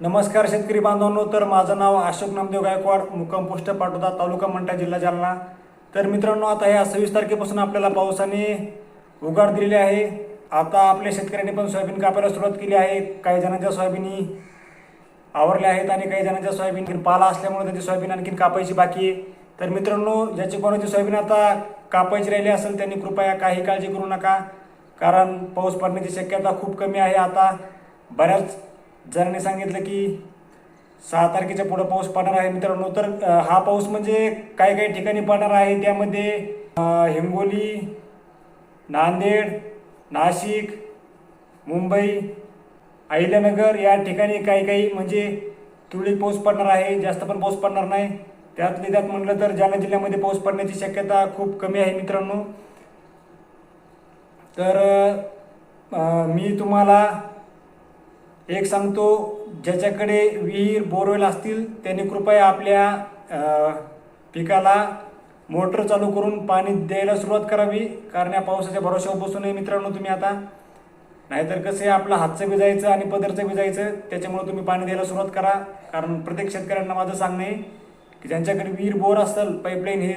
नमस्कार शेतकरी बांधवांनो तर माझं नाव अशोक नामदेव गायकवाड मुक्काम पोस्ट पाठवता तालुका मंठा जिल्हा जालना. तर मित्रांनो आता ह्या सव्वीस तारखेपासून आपल्याला पावसाने उघाड दिलेली आहे. आता आपल्या शेतकऱ्यांनी पण सोयाबीन कापायला सुरुवात केली आहे. काही जणांच्या सोयाबीनी आवरल्या आहेत आणि काही जणांच्या सोयाबीन पाला असल्यामुळे त्यांची सोयाबीन आणखीन कापायची बाकी आहे. तर मित्रांनो ज्याची कोणाची सोयाबीन आता कापायची राहिली असेल त्यांनी कृपया काही काळजी करू नका कारण पाऊस पडण्याची शक्यता खूप कमी आहे. आता बऱ्याच जरांनी सांगितलं की सहा तारखेच्या पुढं पाऊस पडणार आहे मित्रांनो तर हा पाऊस म्हणजे काही काही ठिकाणी पडणार आहे. त्यामध्ये हिंगोली नांदेड नाशिक मुंबई अहिल्यानगर या ठिकाणी काही काही म्हणजे तुरळक पाऊस पडणार आहे जास्त पण पाऊस पडणार नाही. त्यातले त्यात म्हटलं तर जालना जिल्ह्यामध्ये पाऊस पडण्याची शक्यता खूप कमी आहे मित्रांनो. तर मी तुम्हाला एक सांगतो ज्याच्याकडे विहीर बोरवेल असतील त्यांनी कृपया आपल्या पिकाला मोटर चालू करून पाणी द्यायला सुरुवात करावी. कारण या पावसाच्या भरोशावर बसू नये मित्रांनो तुम्ही आता. नाहीतर कसं आहे आपलं हातचं भिजायचं आणि पदरचं भिजायचं त्याच्यामुळे तुम्ही पाणी द्यायला सुरुवात करा. कारण प्रत्येक शेतकऱ्यांना माझं सांगणं आहे की ज्यांच्याकडे विहीर बोर असेल पाईपलाईन हे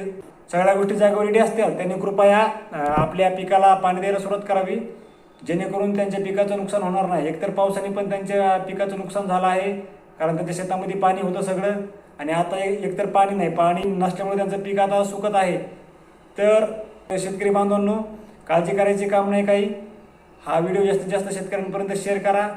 सगळ्या गोष्टी जागेवर रेडी असतील त्यांनी कृपया आपल्या पिकाला पाणी द्यायला सुरुवात करावी. जेणेकरून त्यांच्या पिकाचं नुकसान होणार नाही. एकतर पावसाने पण त्यांच्या पिकाचं नुकसान झालं आहे कारण त्यांच्या शेतामध्ये पाणी होतं सगळं. आणि आता एकतर पाणी नाही पाणी नसल्यामुळे त्यांचं पीक आता सुकत आहे. तर शेतकरी बांधवांनो काळजी करायचे काम नाही काही. हा व्हिडिओ जास्तीत जास्त शेतकऱ्यांपर्यंत शेअर करा.